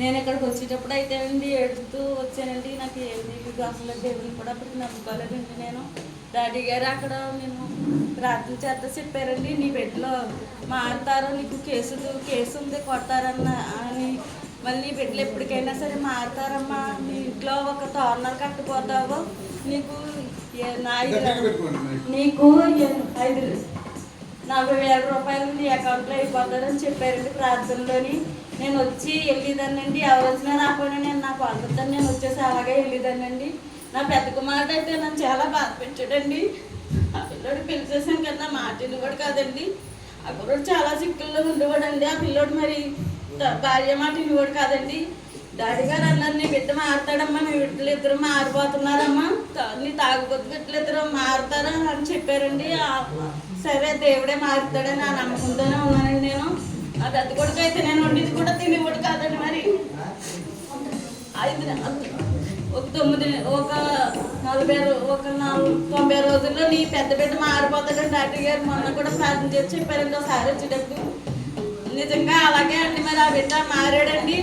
నేను ఇక్కడికి వచ్చేటప్పుడు అయితే అండి ఏడుస్తూ వచ్చానండి. నాకు ఏం తెలియదు అసలు దేవుని కూడా అప్పుడు నమ్ముకోలేదండి నేను. డాడీ గారు అక్కడ నేను ప్రార్థన చేత చెప్పారండి. నీ బిడ్డలో మారుతారు నీకు కేసు కేసు ఉంది కొడతారన్న అని. మళ్ళీ నీ బిడ్డలు ఎప్పటికైనా సరే మారుతారమ్మా. నీ ఇంట్లో ఒక తోరణాలు కట్టుకోతావు నీకు. నీకు ఐదు నలభై వేల రూపాయలు నీ అకౌంట్లో అయిపోతుందని చెప్పారండి ప్రార్థనలోని. నేను వచ్చి వెళ్ళేదానండి ఎవరు వచ్చినా రాకపోయినా నేను నా వాళ్ళతో నేను వచ్చేసి అలాగే వెళ్ళేదానండి నా పెద్ద కుమారుడు అయితే నన్ను చాలా బాధ పెట్టాడండి. ఆ పిల్లోడు పెళ్ళి చేశాను కదా నా మాట వినివాడు కాదండి. ఆ కుర్రోడు చాలా సిక్కుల్లో ఉండేవాడండి. ఆ పిల్లోడు మరి భార్య మాట వినేవాడు కాదండి. డాడీ గారు అన్నారు నీ బిడ్డ మారుతాడమ్మా నీ బిడ్డలు ఇద్దరు మారిపోతున్నారమ్మా. నీ తాగుబోతు బిడ్డలు ఇద్దరు మారుతారా? అని చెప్పారండి. సరే దేవుడే మారుతాడని ఆ నమ్మకంతోనే ఉన్నానండి నేను. ఆ పెద్ద కొడుకు అయితే నేను వండింది కూడా తినేవాడు కాదండి మరి. ఐదు ఒక తొమ్మిది ఒక నలభై ఒక నాలుగు తొంభై రోజుల్లో నీ పెద్ద బిడ్డ మారిపోతాడని డాక్టర్ గారు. మొన్న కూడా ప్రార్థన చేసి చెప్పారండి ఒకసారి వచ్చేటప్పుడు. నిజంగా అలాగే అండి మరి ఆ బిడ్డ మారాడండి.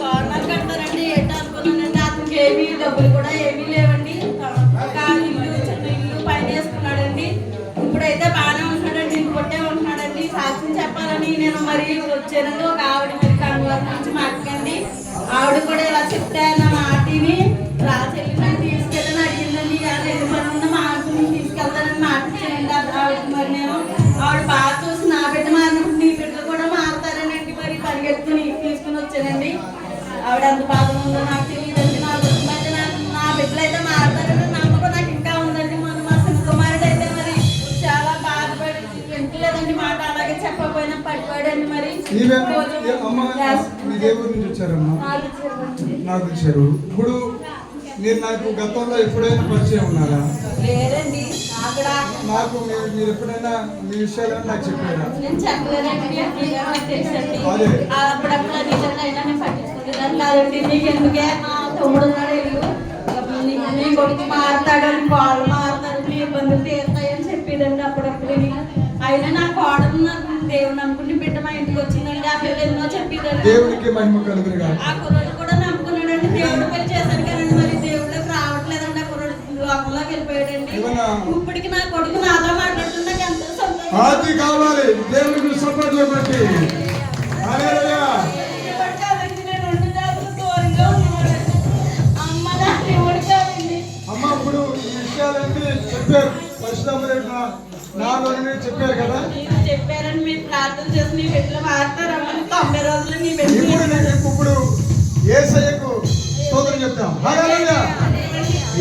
కార్నర్ కడతారండి. ఏంటో అనుకున్నానండి. అతనికి ఏమీ డబ్బులు కూడా చెప్పాలని నేను మరి వచ్చాను ఒక ఆవిడ మరి కంగళూరు నుంచి మాట్లాడండి ఆవిడ కూడా ఇలా చెప్తే నా మాటిని రాచెల్లి నన్ను తీసుకెళ్ళని అడిగిందండి అది ఎన్ని పని ఉన్నా మా ఆవిడని తీసుకెళ్తానని మాట ఆవిడ మరి నేను. ఆవిడ బాగా చూసి నా బిడ్డ మారినప్పుడు నీ బిడ్డలు కూడా మారుతారనండి మరి పరిగెత్తుకుని తీసుకుని వచ్చానండి. ఆవిడ ఎంత బాధగా ఉందో నాకు మీ దేవుడి నుంచి వచ్చారమ్మా నాలుగు ఇచ్చారండి. నాకు ఇచ్చారు. ఇప్పుడు మీరు నాకు గతంలో ఎప్పుడైనా పరిచయం ఉన్నారా? నాకు మీరు ఎప్పుడైనా మీ విషయాలను నాకు చెప్పారా? నేను చెప్పలేదండి. మీ దేవుని నమ్ముకుని బిడ్డ మా ఇంటికి వచ్చిందండి ఆ పిల్లలు ఎన్నో చెప్పేదండి దేవునికి మహిమ కలుగురుగా ఆ కుర్రోడు కూడా నమ్ముకున్నాడండి. దేవుడు పెళ్ళి చేశాను కదండి. మరి దేవుడికి రావట్లేదండి ఆ కుర్రోడు. లోకంలోకి వెళ్ళిపోయాడండి? ఇప్పటికి నా కొడుకు నాతో నాకు ఎంతో సంతోషం. ఆది కావాలి. దేవునికి సపోర్ట్ బట్టి హల్లెలూయా. ఎవరు కాదండి, నేను రెండు జాతులు దూరంగా ఉన్నానండి. అమ్మ నాకు ఎవరు కాదండి. అమ్మ ఇప్పుడు ఈ విషయాలన్నీ చెప్పారు. నాలోనే చెప్పారు కదా? మీరు చెప్పారని మీరు ప్రార్థన చేసి మీ బిడ్డలు మారుతారమ్మ తొంభై రోజులు మీ బిడ్డలు ఇప్పుడు నేను ఇప్పుడు ఏసయ్యకు స్తోత్రం చెప్తాం. హల్లెలూయా.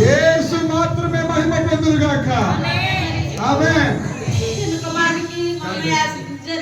యేసు మాత్రమే మహిమ పొందురుగాక ఆమేన్.